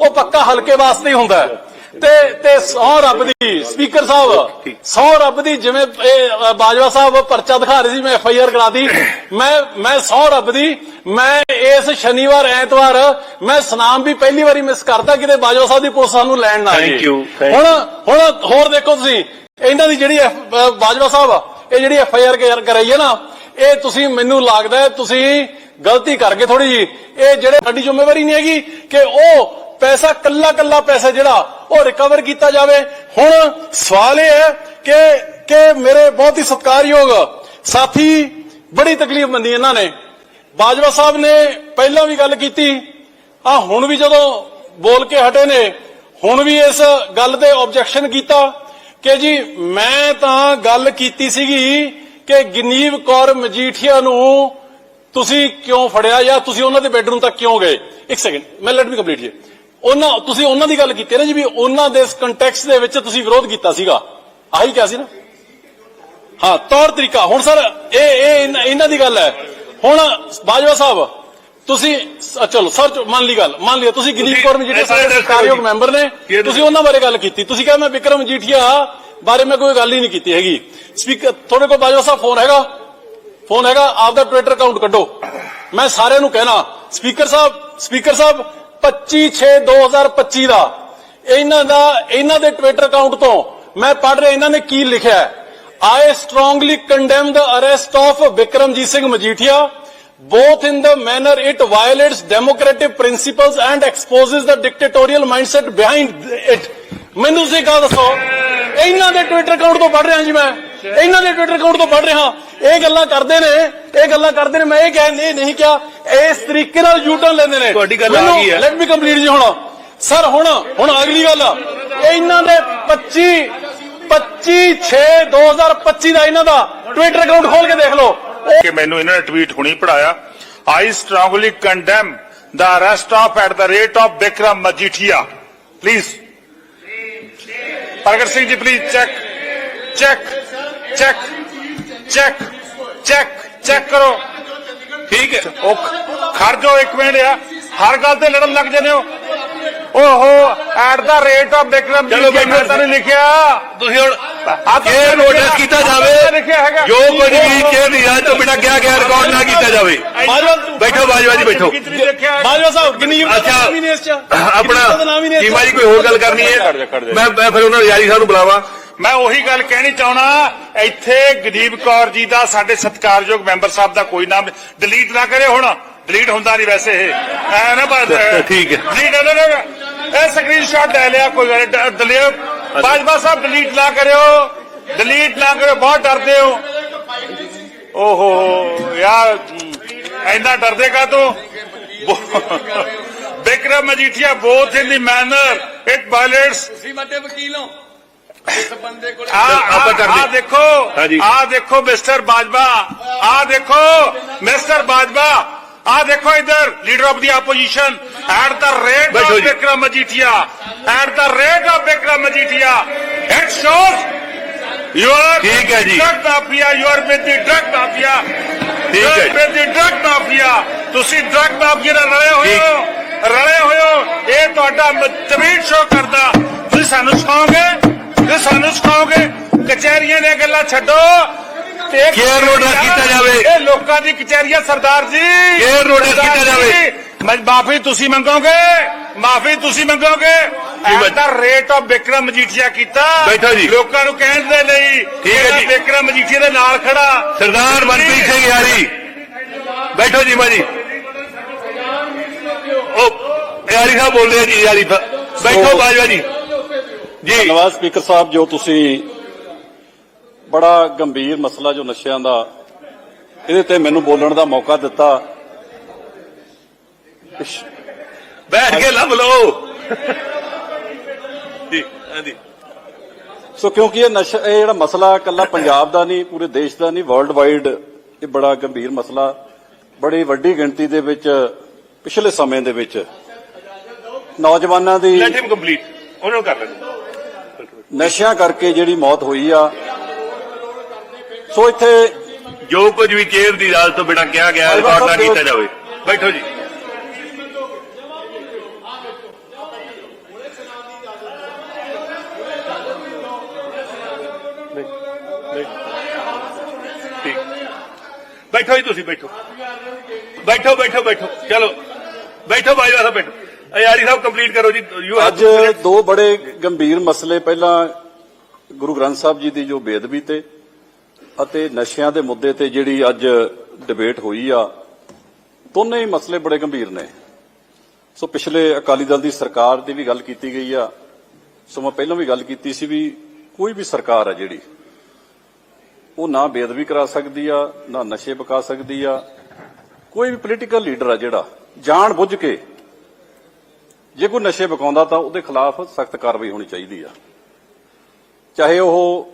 ਉਹ ਪੱਕਾ ਹਲਕੇ ਵਾਸਤੇ ਹੀ ਹੁੰਦਾ ਹੈ। ਤੇ ਤੇ ਸੌ ਰੱਬ ਦੀ ਸਪੀਕਰ ਸਾਹਿਬ ਸੌ ਰੱਬ ਦੀ ਜਿਵੇਂ ਇਹ ਬਾਜਵਾ ਸਾਹਿਬ ਪਰਚਾ ਦਿਖਾ ਰਹੇ ਸੀ ਮੈਂ ਐਫ ਆਈ ਆਰ ਕਰਾਤੀ ਮੈਂ ਮੈਂ ਸੌ ਰੱਬ ਦੀ ਮੈਂ ਇਸ ਸ਼ਨੀਵਾਰ ਐਤਵਾਰ ਮੈਂ ਸਨਾਮ ਵੀ ਪਹਿਲੀ ਵਾਰੀ ਮਿਸ ਕਰਦਾ ਕਿਤੇ ਬਾਜਵਾ ਸਾਹਿਬ ਦੀ ਪੁਲਿਸ ਸਾਨੂੰ ਲੈਣ ਨਾ thank ਹੁਣ ਹੁਣ ਹੋਰ ਦੇਖੋ ਤੁਸੀਂ ਇਹਨਾਂ ਦੀ ਜਿਹੜੀ ਬਾਜਵਾ ਸਾਹਿਬ ਇਹ ਜਿਹੜੀ ਐਫ ਆਈ ਆਰ ਕਰਾਈ ਹੈ ਨਾ ਇਹ ਤੁਸੀਂ ਮੈਨੂੰ ਲੱਗਦਾ ਤੁਸੀਂ ਗਲਤੀ ਕਰ ਗਏ ਥੋੜੀ ਜੀ ਇਹ ਜਿਹੜੇ ਸਾਡੀ ਜ਼ਿੰਮੇਵਾਰੀ ਨਹੀਂ ਹੈਗੀ ਕਿ ਉਹ ਪੈਸਾ, ਕੱਲਾ ਕੱਲਾ ਪੈਸਾ ਜਿਹੜਾ ਉਹ ਰਿਕਵਰ ਕੀਤਾ ਜਾਵੇ। ਹੁਣ ਸਵਾਲ ਇਹ ਹੈ ਕਿ ਕਿ ਮੇਰੇ ਬਹੁਤ ਹੀ ਸਤਿਕਾਰਯੋਗ ਸਾਥੀ ਬੜੀ ਤਕਲੀਫ ਮੰਦੀ ਇਹਨਾਂ ਨੇ। ਬਾਜਵਾ ਸਾਹਿਬ ਨੇ ਪਹਿਲਾਂ ਵੀ ਗੱਲ ਕੀਤੀ ਆ ਹੁਣ ਵੀ ਜਦੋਂ ਬੋਲ ਕੇ ਹਟੇ ਨੇ, ਹੁਣ ਵੀ ਇਸ ਗੱਲ ਤੇ ਆਬਜੈਕਸ਼ਨ ਕੀਤਾ ਕਿ ਜੀ ਮੈਂ ਤਾਂ ਗੱਲ ਕੀਤੀ ਸੀਗੀ ਕਿ ਗਨੀਵ ਕੌਰ ਮਜੀਠੀਆ ਨੂੰ ਤੁਸੀਂ ਕਿਉਂ ਫੜਿਆ ਜਾਂ ਤੁਸੀਂ ਉਹਨਾਂ ਦੇ ਬੈਡਰੂਮ ਤੱਕ ਕਿਉਂ ਗਏ? ਇੱਕ ਸੈਕਿੰਡ ਮੈਂ ਲੈਟ ਮੀ ਕੰਪਲੀਟ ਜੀ। ਉਹਨਾਂ ਤੁਸੀਂ ਉਹਨਾਂ ਦੀ ਗੱਲ ਕੀਤੀ ਨਾ ਜੀ ਵੀ ਉਹਨਾਂ ਦੇ ਇਸ ਕੰਟੈਕਸਟ ਦੇ ਵਿੱਚ ਤੁਸੀਂ ਵਿਰੋਧ ਕੀਤਾ ਸੀਗਾ। ਆਹੀ ਕਿਹਾ ਸੀ ਨਾ। ਹਾਂ ਤੌਰ ਤਰੀਕਾ। ਹੁਣ ਸਰ ਇਹ ਇਹ ਇਹਨਾਂ- ਦੀ ਗੱਲ ਹੈ। ਹੁਣ ਬਾਜਵਾ ਸਾਹਿਬ ਤੁਸੀਂ ਚਲੋ ਸਰ ਮੰਨ ਲਈ ਗੱਲ ਮੰਨ ਲਿਆ ਤੁਸੀਂ ਗਨੀਵ ਕੌਰ ਮਜੀਠੀਆ ਇਸ ਸਾਡੇ ਸਰਕਾਰਯੋਗ ਕਰੋ। ਮੈਂਬਰ ਨੇ ਤੁਸੀਂ ਉਹਨਾਂ ਬਾਰੇ ਗੱਲ ਕੀਤੀ। ਤੁਸੀਂ ਕਿਹਾ ਮੈਂ ਵਿਕਰਮ ਮਜੀਠੀਆ ਬਾਰੇ ਮੈਂ ਕੋਈ ਗੱਲ ਹੀ ਨਹੀਂ ਕੀਤੀ ਹੈਗੀ। ਸਪੀਕਰ ਤੁਹਾਡੇ ਕੋਲ ਬਾਜਵਾ ਸਾਹਿਬ ਫੋਨ ਹੈਗਾ? ਫੋਨ ਹੈਗਾ ਆਪਦਾ ਟਵਿੱਟਰ ਅਕਾਊਂਟ ਕੱਢੋ। ਮੈਂ ਸਾਰਿਆਂ ਨੂੰ ਕਹਿਣਾ ਸਪੀਕਰ ਸਾਹਿਬ ਸਪੀਕਰ ਸਾਹਿਬ 25 6 2025 ਦਾ ਇਹਨਾਂ ਦਾ ਇਹਨਾਂ ਦੇ ਟਵਿੱਟਰ ਅਕਾਊਂਟ ਤੋਂ ਮੈਂ ਪੜ੍ਹ ਰਿਹਾ ਇਹਨਾਂ ਨੇ ਕੀ ਲਿਖਿਆ ਹੈ I strongly condemn the arrest of Vikramjit Singh Majithia both in the manner it violates democratic principles and exposes the dictatorial mindset behind it ਮੈਨੂੰ ਤੁਸੀਂ ਗੱਲ ਦੱਸੋ ਇਹਨਾਂ ਦੇ ਟਵਿੱਟਰ ਅਕਾਊਂਟ ਤੋਂ ਪੜ੍ਹ ਰਿਹਾ ਜੀ ਮੈਂ ਇਹਨਾਂ ਦੇ ਟਵਿੱਟਰ ਅਕਾਊਂਟ ਤੋਂ ਪੜ੍ਹ ਰਿਹਾ ਇਹ ਗੱਲਾਂ ਕਰਦੇ ਨੇ ਇਹ ਗੱਲਾਂ ਕਰਦੇ ਨੇ ਮੈਂ ਇਹ ਕਹਿ ਨਹੀਂ ਨਹੀਂ ਕਿਹਾ। ਇਸ ਤਰੀਕੇ ਨਾਲ ਯੂਟਰਨ ਲੈਂਦੇ ਨੇ। ਤੁਹਾਡੀ ਗੱਲ ਆ ਗਈ ਹੈ। ਲੈਟ ਮੀ ਕੰਪਲੀਟ ਜੀ ਹੁਣ। ਸਰ ਹੁਣ ਹੁਣ ਅਗਲੀ ਗੱਲ। ਇਹਨਾਂ ਦੇ 25 25 6 2025 ਦਾ ਇਹਨਾਂ ਦਾ ਟਵਿੱਟਰ ਅਕਾਊਂਟ ਖੋਲ ਕੇ ਦੇਖ ਲਓ। ਕਿ ਮੈਨੂੰ ਇਹਨਾਂ ਨੇ ਟਵੀਟ ਹੁਣੀ ਪੜਾਇਆ I strongly condemn the arrest of at the rate of Bikram Majithia please Pargat Singh ji please check check check check check check ਕਰੋ। ਠੀਕ ਹੈ। ਉਹ ਖੜ ਜਾਓ ਇੱਕ ਮਿੰਟ ਆ ਹਰ ਗੱਲ ਤੇ ਲੜਨ ਲੱਗ ਜਾਂਦੇ ਹੋ। ਓਹੋ at the rate of Bikram ਚਲੋ ਬੈਠੋ। ਮੈਂ ਤਾਂ ਲਿਖਿਆ। ਤੁਸੀਂ ਹੁਣ ਇਹ ਨੋਟਿਸ ਕੀਤਾ ਜਾਵੇ। ਜੋ ਕੁਝ ਵੀ ਦੀ ਰਾਜ ਤੋਂ ਬਿਨਾਂ ਕਿਹਾ ਗਿਆ ਰਿਕਾਰਡ ਨਾ ਕੀਤਾ ਜਾਵੇ। ਬੈਠੋ ਬਾਜਵਾ ਜੀ ਬੈਠੋ? ਬਾਜਵਾ ਸਾਹਿਬ ਦਾ ਅੱਛਾ। ਆਪਣਾ। ਚੀਮਾ ਜੀ ਕੋਈ ਹੋਰ ਗੱਲ ਕਰਨੀ ਹੈ? ਮੈਂ ਫਿਰ ਉਹਨਾਂ ਯਾਰੀ ਸਾਹਿਬ ਨੂੰ ਬੁਲਾਵਾਂ। ਮੈਂ ਉਹੀ ਗੱਲ ਕਹਿਣੀ ਚਾਹਣਾ ਇੱਥੇ ਗਦੀਪ ਕੌਰ ਜੀ ਦਾ ਸਾਡੇ ਸਤਿਕਾਰਯੋਗ ਮੈਂਬਰ ਸਾਹਿਬ ਦਾ ਕੋਈ ਨਾਮ ਡਿਲੀਟ ਨਾ ਕਰੇ ਹੁਣ। ਡਿਲੀਟ ਹੁੰਦਾ ਨਹੀਂ ਵੈਸੇ ਇਹ। ਐ ਨਾ ਬਸ ਠੀਕ ਹੈ। ਡਿਲੀਟ ਨਾ ਕਰੇ। ਇਹ ਸਕਰੀਨਸ਼ਾਟ ਲੈ ਲਿਆ ਕੋਈ ਗੱਲ ਨੀ, ਦਲੀਪ ਬਾਜਵਾ ਸਾਹਿਬ ਡਿਲੀਟ ਨਾ ਕਰਿਓ। ਡਿਲੀਟ ਨਾ ਕਰਿਓ ਬਹੁਤ ਡਰਦੇ ਹੋ। ਓਹੋ ਯਾਰ ਐਨਾ ਡਰਦੇ ਕਾ ਤੂੰ? Bikram Majithia both in the manner. It violates ਤੁਸੀਂ ਵੱਡੇ ਵਕੀਲ ਹੋ। ਇਸ ਬੰਦੇ ਕੋਲ ਆ ਆਪਾਂ ਕਰਦੇ। ਆ ਦੇਖੋ। ਆ ਦੇਖੋ ਮਿਸਟਰ ਬਾਜਵਾ ਆ ਦੇਖੋ ਮਿਸਟਰ ਬਾਜਵਾ ਆ ਦੇਖੋ ਇਧਰ leader of the opposition at the rate of ਜੀ। Bikram Majithia at the rate of Bikram Majithia it shows you are ਠੀਕ ਹੈ ਜੀ। Drug mafia you are with the drug mafia ਠੀਕ ਹੈ। ਵਿਦ ਦੀ ਡਰਗ ਮਾਫੀਆ ਤੁਸੀਂ drug mafia ਨਾਲ ਰਲੇ ਹੋਏ ਹੋ ਰਲੇ ਹੋਏ ਹੋ ਇਹ ਤੁਹਾਡਾ ਤਵੀਟ ਸ਼ੋ ਕਰਦਾ ਤੁਸੀਂ ਸਾਨੂੰ ਸਿਖਾਓਗੇ ਤੁਸੀਂ ਸਾਨੂੰ ਸਿਖਾਓਗੇ? ਕਚਹਿਰੀਆਂ ਦੀਆਂ ਗੱਲਾਂ ਛੱਡੋ। ਤੇ Care notice ਕੀਤਾ ਜਾਵੇ। ਇਹ ਲੋਕਾਂ ਦੀ ਕਚਹਿਰੀਆਂ ਸਰਦਾਰ ਜੀ। notice ਸਰਦਾਰ ਕੀਤਾ ਜਾਵੇ। ਮੈਂ ਮਾਫੀ ਤੁਸੀਂ ਮੰਗੋਗੇ? ਮਾਫੀ ਤੁਸੀਂ ਮੰਗੋਗੇ? ਮੈਂ- at the rate of Bikram Majithia ਕੀਤਾ। ਬੈਠੋ ਜੀ। ਲੋਕਾਂ ਨੂੰ ਕਹਿਣ ਦੇ ਲਈ ਠੀਕ ਹੈ ਇਹਦਾ ਜੀ। ਬਿਕਰਮ ਮਜੀਠੀਆ ਦੇ ਨਾਲ ਖੜਾ। ਸਰਦਾਰ ਮਨਪ੍ਰੀਤ ਸਿੰਘ ਯਾਰੀ ਬੈਠੋ ਜੀ ਮਾਜੀ ਉਹ ਯਾਰੀ ਸਾਹਿਬ ਬੋਲ ਰਹੇ ਜੀ ਯਾਰੀ। ਬੈਠੋ ਬਾਜਵਾ ਜੀ। ਧੰਨਵਾਦ ਸਪੀਕਰ ਸਾਹਿਬ ਜੋ ਤੁਸੀਂ ਬੜਾ ਗੰਭੀਰ ਮਸਲਾ ਜੋ ਨਸ਼ਿਆਂ ਦਾ ਇਹਦੇ ਤੇ ਮੈਨੂੰ ਬੋਲਣ ਦਾ ਮੌਕਾ ਦਿੱਤਾ। ਬੈਠ ਕੇ ਲੱਭ ਲਓ। ਜੀ ਹਾਂਜੀ ਸੋ ਕਿਉਂਕਿ ਇਹ ਨਸ਼ਾ ਇਹ ਜਿਹੜਾ ਮਸਲਾ ਇਕੱਲਾ ਪੰਜਾਬ ਦਾ ਨਹੀਂ ਪੂਰੇ ਦੇਸ਼ ਦਾ ਨਹੀਂ ਵਰਲਡ ਵਾਈਡ ਇਹ ਬੜਾ ਗੰਭੀਰ ਮਸਲਾ ਬੜੀ ਵੱਡੀ ਗਿਣਤੀ ਦੇ ਵਿੱਚ ਪਿਛਲੇ ਸਮੇਂ ਦੇ ਵਿੱਚ। ਨੌਜਵਾਨਾਂ ਦੀ ਲੈਟ ਹਿਮ ਕੰਪਲੀਟ ਉਹਨਾਂ ਨੂੰ ਕਰ ਲੈਣ ਨਸ਼ਿਆਂ ਕਰਕੇ ਜਿਹੜੀ ਮੌਤ ਹੋਈ ਆ। ਸੋ ਇੱਥੇ ਜੋ ਕੁਝ ਵੀ ਕੇਰ ਦੀ ਰਾਜ ਤੋਂ ਬਿਨਾ ਕਿਹਾ ਗਿਆ ਰਿਕਾਰਡ ਨਾ ਕੀਤਾ ਜਾਵੇ। ਬੈਠੋ ਜੀ। ਬੈਠੋ ਜੀ ਤੁਸੀਂ ਬੈਠੋ। ਬੈਠੋ ਬੈਠੋ ਬੈਠੋ। ਚਲੋ। ਬੈਠੋ ਬਾਈ ਸਾਹਿਬ ਬੈਠੋ। ਅਯਾਰੀ ਸਾਹਿਬ ਕੰਪਲੀਟ ਕਰੋ ਜੀ। ਯੂ ਅੱਜ ਦੋ ਬੜੇ ਗੰਭੀਰ ਮਸਲੇ ਪਹਿਲਾਂ ਗੁਰੂ ਗ੍ਰੰਥ ਸਾਹਿਬ ਜੀ ਦੀ ਜੋ ਬੇਅਦਬੀ ਤੇ ਅਤੇ ਨਸ਼ਿਆਂ ਦੇ ਮੁੱਦੇ ਤੇ ਜਿਹੜੀ ਅੱਜ ਡਿਬੇਟ ਹੋਈ ਆ ਦੋਨੇ ਹੀ ਮਸਲੇ ਬੜੇ ਗੰਭੀਰ ਨੇ। ਸੋ ਪਿਛਲੇ ਅਕਾਲੀ ਦਲ ਦੀ ਸਰਕਾਰ ਦੀ ਵੀ ਗੱਲ ਕੀਤੀ ਗਈ ਆ। ਸੋ ਮੈਂ ਪਹਿਲਾਂ ਵੀ ਗੱਲ ਕੀਤੀ ਸੀ ਵੀ ਕੋਈ ਵੀ ਸਰਕਾਰ ਆ ਜਿਹੜੀ ਉਹ ਨਾ ਬੇਅਦਬੀ ਕਰਾ ਸਕਦੀ ਆ ਨਾ ਨਸ਼ੇ ਬਕਾ ਸਕਦੀ ਆ। ਕੋਈ ਵੀ ਪੋਲੀਟੀਕਲ ਲੀਡਰ ਆ ਜਿਹੜਾ ਜਾਣ ਬੁੱਝ ਕੇ ਜੇ ਕੋਈ ਨਸ਼ੇ ਬਕਾਉਂਦਾ ਤਾਂ ਉਹਦੇ ਖਿਲਾਫ ਸਖਤ ਕਾਰਵਾਈ ਹੋਣੀ ਚਾਹੀਦੀ ਆ। ਚਾਹੇ ਉਹ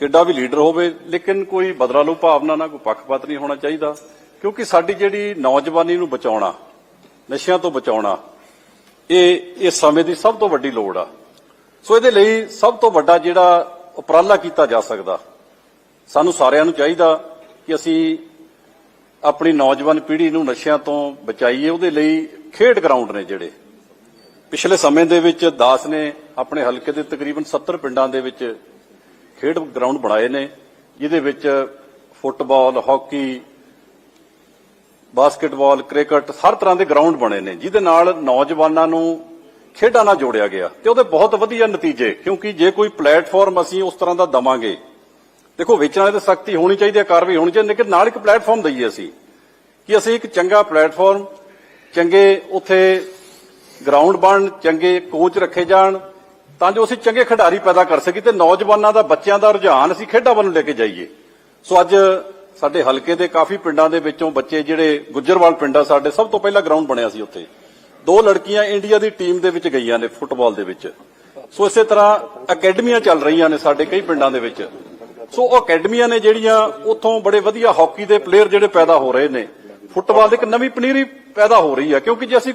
ਕਿੱਡਾ ਵੀ ਲੀਡਰ ਹੋਵੇ, ਲੇਕਿਨ ਕੋਈ ਬਦਲਾਲੂ ਭਾਵਨਾ ਨਾਲ ਕੋਈ ਪੱਖਪਾਤ ਨਹੀਂ ਹੋਣਾ ਚਾਹੀਦਾ, ਕਿਉਂਕਿ ਸਾਡੀ ਜਿਹੜੀ ਨੌਜਵਾਨੀ ਨੂੰ ਬਚਾਉਣਾ, ਨਸ਼ਿਆਂ ਤੋਂ ਬਚਾਉਣਾ, ਇਹ ਇਸ ਸਮੇਂ ਦੀ ਸਭ ਤੋਂ ਵੱਡੀ ਲੋੜ ਆ। ਸੋ ਇਹਦੇ ਲਈ ਸਭ ਤੋਂ ਵੱਡਾ ਜਿਹੜਾ ਉਪਰਾਲਾ ਕੀਤਾ ਜਾ ਸਕਦਾ, ਸਾਨੂੰ ਸਾਰਿਆਂ ਨੂੰ ਚਾਹੀਦਾ ਕਿ ਅਸੀਂ ਆਪਣੀ ਨੌਜਵਾਨ ਪੀੜ੍ਹੀ ਨੂੰ ਨਸ਼ਿਆਂ ਤੋਂ ਬਚਾਈਏ, ਉਹਦੇ ਲਈ ਖੇਡ ਗਰਾਊਂਡ ਨੇ ਜਿਹੜੇ। ਪਿਛਲੇ ਸਮੇਂ ਦੇ ਵਿੱਚ ਦਾਸ ਨੇ ਆਪਣੇ ਹਲਕੇ ਦੇ ਤਕਰੀਬਨ 70 ਪਿੰਡਾਂ ਦੇ ਵਿੱਚ ਖੇਡ ਗਰਾਊਂਡ ਬਣਾਏ ਨੇ, ਜਿਹਦੇ ਵਿੱਚ ਫੁੱਟਬਾਲ, ਹਾਕੀ, ਬਾਸਕਟਬਾਲ, ਕ੍ਰਿਕਟ, ਹਰ ਤਰ੍ਹਾਂ ਦੇ ਗਰਾਊਂਡ ਬਣੇ ਨੇ, ਜਿਹਦੇ ਨਾਲ ਨੌਜਵਾਨਾਂ ਨੂੰ ਖੇਡਾਂ ਨਾਲ ਜੋੜਿਆ ਗਿਆ ਤੇ ਉਹਦੇ ਬਹੁਤ ਵਧੀਆ ਨਤੀਜੇ, ਕਿਉਂਕਿ ਜੇ ਕੋਈ ਪਲੇਟਫਾਰਮ ਅਸੀਂ ਉਸ ਤਰ੍ਹਾਂ ਦਾ ਦਵਾਂਗੇ, ਦੇਖੋ ਵੇਚਣ ਵਾਲੇ ਤੇ ਸਖਤੀ ਹੋਣੀ ਚਾਹੀਦੀ ਹੈ, ਕਾਰਵਾਈ ਹੋਣੀ ਚਾਹੀਦੀ ਲੇਕਿਨ ਨਾਲ ਇੱਕ ਪਲੇਟਫਾਰਮ ਦਈਏ ਅਸੀਂ, ਕਿ ਅਸੀਂ ਇੱਕ ਚੰਗਾ ਪਲੇਟਫਾਰਮ, ਚੰਗੇ ਉੱਥੇ ਗਰਾਊਂਡ ਬਣ, ਚੰਗੇ ਕੋਚ ਰੱਖੇ ਜਾਣ, ਤਾਂ ਜੋ ਅਸੀਂ ਚੰਗੇ ਖਿਡਾਰੀ ਪੈਦਾ ਕਰ ਸਕੀਏ ਤੇ ਨੌਜਵਾਨਾਂ ਦਾ, ਬੱਚਿਆਂ ਦਾ ਰੁਝਾਨ ਅਸੀਂ ਖੇਡਾਂ ਵੱਲ ਲੈ ਕੇ ਜਾਈਏ। ਸੋ ਅੱਜ ਸਾਡੇ ਹਲਕੇ ਦੇ ਕਾਫੀ ਪਿੰਡਾਂ ਦੇ ਵਿੱਚੋਂ ਬੱਚੇ ਜਿਹੜੇ ਗੁੱਜਰਵਾਲ ਪਿੰਡ ਆ ਸਾਡੇ, ਸਭ ਤੋਂ ਪਹਿਲਾਂ ਗਰਾਊਂਡ ਬਣਿਆ ਸੀ ਉੱਥੇ। ਦੋ ਲੜਕੀਆਂ ਇੰਡੀਆ ਦੀ ਟੀਮ ਦੇ ਵਿੱਚ ਗਈਆਂ ਨੇ ਫੁੱਟਬਾਲ ਦੇ ਵਿੱਚ। ਸੋ ਇਸੇ ਤਰ੍ਹਾਂ ਅਕੈਡਮੀਆਂ ਚੱਲ ਰਹੀਆਂ ਨੇ ਸਾਡੇ ਕਈ ਪਿੰਡਾਂ ਦੇ ਵਿੱਚ। ਸੋ ਉਹ ਅਕੈਡਮੀਆਂ ਨੇ ਜਿਹੜੀਆਂ ਉੱਥੋਂ ਬੜੇ ਵਧੀਆ ਹਾਕੀ ਦੇ ਪਲੇਅਰ ਜਿਹੜੇ ਪੈਦਾ ਹੋ ਰਹੇ ਨੇ। ਫੁੱਟਬਾਲ ਦੀ ਇੱਕ ਨਵੀਂ ਪਨੀਰੀ ਪੈਦਾ ਹੋ ਰਹੀ ਹੈ ਕਿਉਂਕਿ ਜੇ ਅਸੀਂ